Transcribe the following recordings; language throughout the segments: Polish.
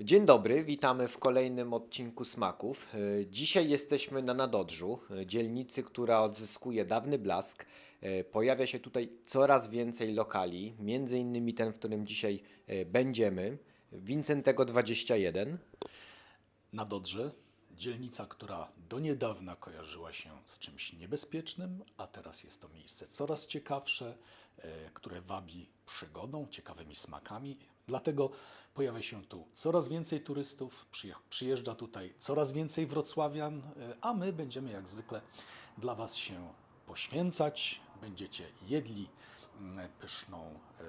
Dzień dobry, witamy w kolejnym odcinku Smaków. E, Dzisiaj jesteśmy na Nadodrzu, e, dzielnicy, która odzyskuje dawny blask. E, Pojawia się tutaj coraz więcej lokali, między innymi ten, w którym dzisiaj będziemy, Wincentego 21. Na Dodrze, dzielnica, która do niedawna kojarzyła się z czymś niebezpiecznym, a teraz jest to miejsce coraz ciekawsze, które wabi przygodą, ciekawymi smakami. Dlatego pojawia się tu coraz więcej turystów, przyje- przyjeżdża tutaj coraz więcej wrocławian, e, a my będziemy jak zwykle dla Was się poświęcać. Będziecie jedli mm, pyszną, e,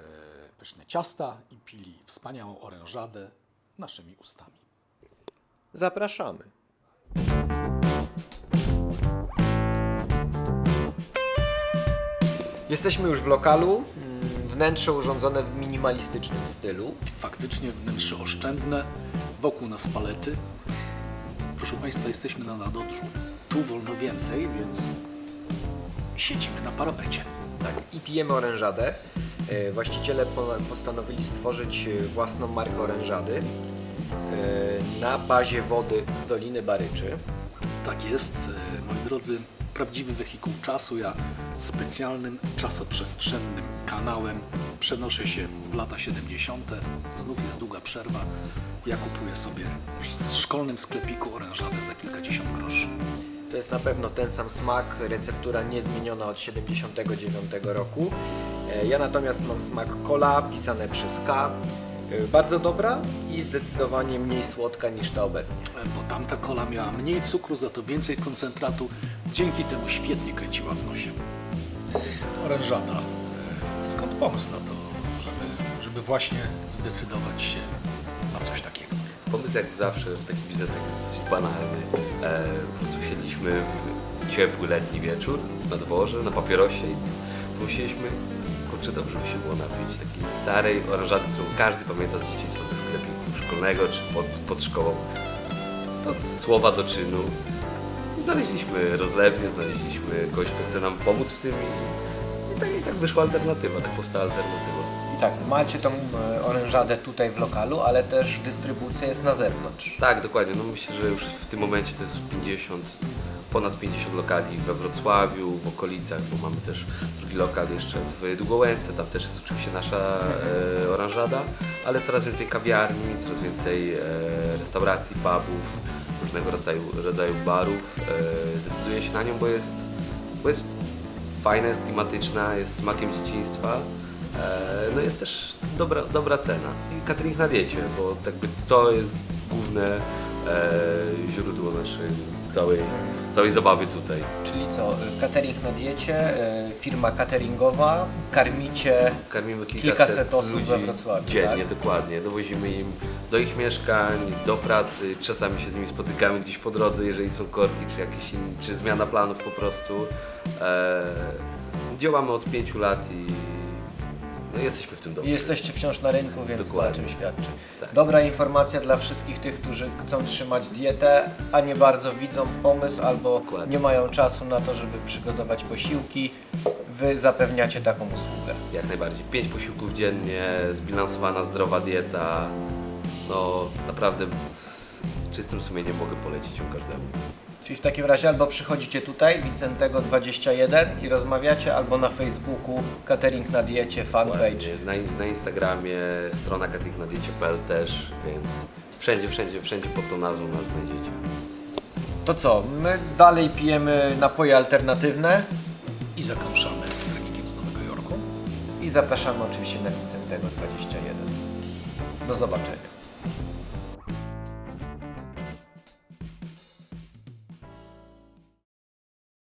pyszne ciasta i pili wspaniałą orężadę naszymi ustami. Zapraszamy. Jesteśmy już w lokalu, wnętrze urządzone w minimalistycznym stylu. Faktycznie wnętrze oszczędne, wokół nas palety. Proszę Państwa, jesteśmy na Nadodrzu. Tu wolno więcej, więc siedzimy na parapecie. Tak, i pijemy orężadę. E, Właściciele po- postanowili stworzyć e, własną markę orężady e, na bazie wody z Doliny Baryczy. Tak jest, moi drodzy, prawdziwy wehikuł czasu. Ja specjalnym czasoprzestrzennym kanałem przenoszę się w lata 70. Znów jest długa przerwa. Ja kupuję sobie w szkolnym sklepiku orężadę za kilkadziesiąt groszy. To jest na pewno ten sam smak, receptura niezmieniona od 79 roku. E, Ja natomiast mam smak cola, pisane przez K. E, Bardzo dobra i zdecydowanie mniej słodka niż ta obecnie. bo tamta kola miała mniej cukru, za to więcej koncentratu, dzięki temu świetnie kręciła w nosie. Orężada. E, Skąd pomysł na to, żeby, żeby właśnie zdecydować się na coś takiego? Pomysł jak zawsze w takich biznesach jest dosyć banalny. E, po prostu siedliśmy w ciepły letni wieczór na dworze, na papierosie i pomyśleliśmy, kurczę, dobrze by się było napić takiej starej oranżady, którą każdy pamięta z dzieciństwa ze sklepiku szkolnego czy pod, pod szkołą. Od słowa do czynu. Znaleźliśmy rozlewnię, znaleźliśmy kogoś, kto chce nam pomóc w tym i, i, tak, i tak wyszła alternatywa, tak powstała alternatywa. I tak, macie tą e, orężadę tutaj w lokalu, ale też dystrybucja jest na zewnątrz. Tak, dokładnie. No myślę, że już w tym momencie to jest 50, ponad 50 lokali we Wrocławiu, w okolicach, bo mamy też drugi lokal jeszcze w Długołęce, tam też jest oczywiście nasza e, oranżada, ale coraz więcej kawiarni, coraz więcej e, restauracji, pubów, różnego rodzaju, rodzaju barów. E, decyduję się na nią, bo jest, bo jest fajna, jest klimatyczna, jest smakiem dzieciństwa. E, No jest też dobra, dobra cena. I catering na diecie, bo jakby to jest główne e, źródło naszej całej, całej zabawy tutaj. Czyli co, e, catering na diecie, e, firma cateringowa, karmicie Karmimy Kilkaset kilkaset, osób ludzi we Wrocławiu, dziennie, tak? dokładnie. Dowozimy im do ich mieszkań, do pracy, czasami się z nimi spotykamy gdzieś po drodze, jeżeli są korki, czy jakieś in, czy zmiana planów po prostu. E, działamy od pięciu lat i no, jesteśmy w tym i dobrzy. jesteście wciąż na rynku, więc to o Dokładnie. czym świadczy. Tak. Dobra informacja dla wszystkich tych, którzy chcą trzymać dietę, a nie bardzo widzą pomysł albo Dokładnie. nie mają czasu na to, żeby przygotować posiłki. Wy zapewniacie taką usługę. Jak najbardziej. Pięć posiłków dziennie, zbilansowana, zdrowa dieta. No naprawdę z czystym sumieniem mogę polecić ją każdemu. Czyli w takim razie albo przychodzicie tutaj, Wincentego 21 i rozmawiacie, albo na Facebooku Catering na diecie, fanpage. Na, na Instagramie strona cateringnadiecie.pl też, więc wszędzie, wszędzie, wszędzie pod tą nazwą nas znajdziecie. To co, my dalej pijemy napoje alternatywne I zakończamy z Regikiem z Nowego Jorku. i zapraszamy oczywiście na Wincentego 21. Do zobaczenia.